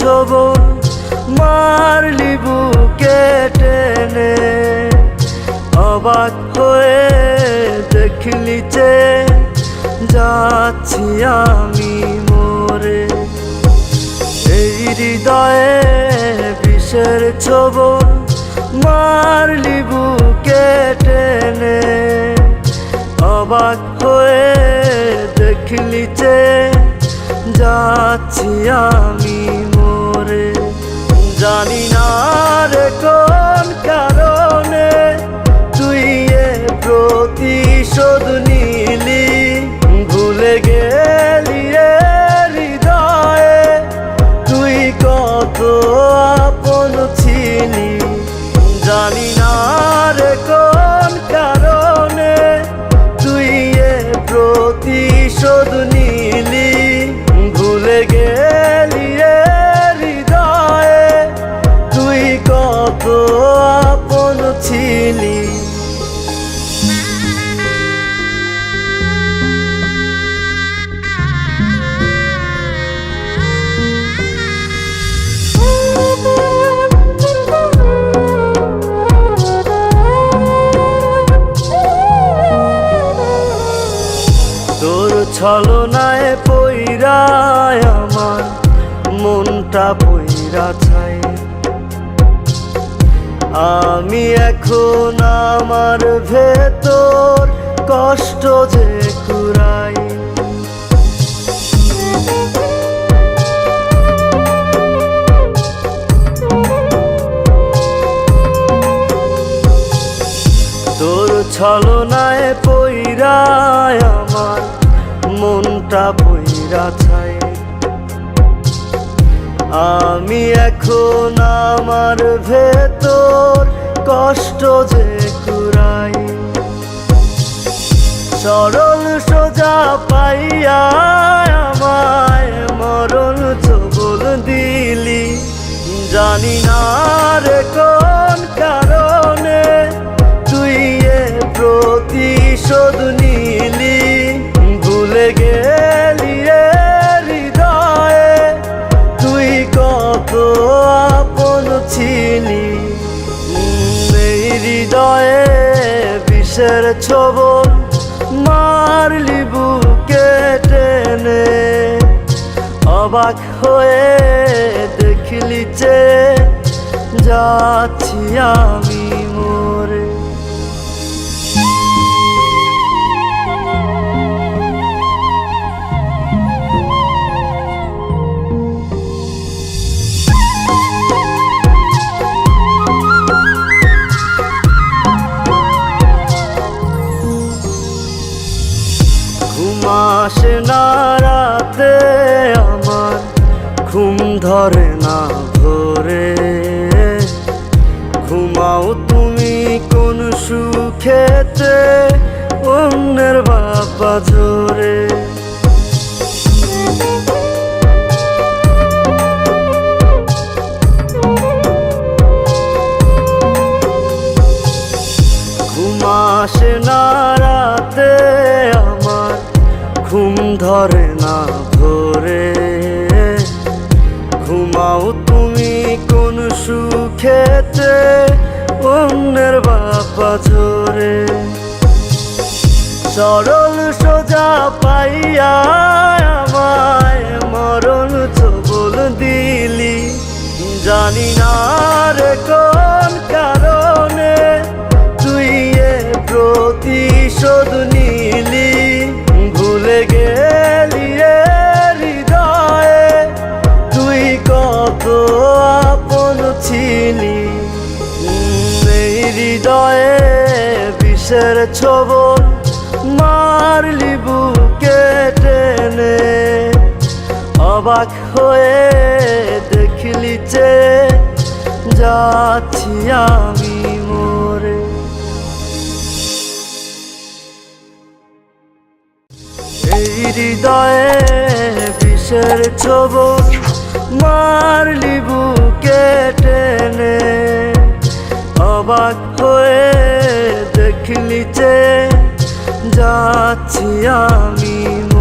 ছবল মারলি বুকে টেনে। অবাক হয়ে দেখলি যে যাচ্ছি আমি মোরে। এই হৃদয়ে বিষের ছবল মারলি বুকে টেনে। অবাক হয়ে দেখলি যে যাচ্ছি আমি মোরে। জানি না রে কোন কারণে তুই এ প্রতিশোধ নিলি। ভুলে গেলি হৃদয়ে। তুই কত আপন ছিলি। জানি না রে কোন কারণে তুই এ প্রতিশোধ নিলি। ছলনায় পইরায় আমার মনটা পইরা ছাই আমি এখন আমার ভেতর কষ্ট যে কুরাই তোর ছলনায় পইরায় আমি এখন আমার ভেতর কষ্ট যে কুরাই সরল সোজা পাইয়া আমায় মরণ চবল দিলি। জানি না রে কোন কারণে তুই এ প্রতিশোধ হৃদয়ে বিষের ছবল মারলি বুকে টেনে। অবাক হয়ে দেখলি যে যাচ্ছি আমি ঘুমাসে না রাতে আমার। ঘুম ধরে না ধরে ঘুমাও তুমি কোন সুখেতে, অন্যের বাবা জোরে ঘুমাসে না ধরে না ধরে ঘুমাও তুমি কোন সুখেতে, অন্যের বাবা জোরে সরল সোজা পাইয়া আমায় মরণ চবল দিলি। জানি না রে কোন কারণে তুই এ প্রতিশোধ নিলি। ভুলে গেলি বিষের ছবল মারলি বুকে টেনে। অবাক হয়ে দেখলি যে যাচ্ছি আমি মরে এই হৃদয়ে বিষের ছবল মারলি বুকে টেনে। অবাক হয়ে দেখলি যে যাচ্ছি আমি।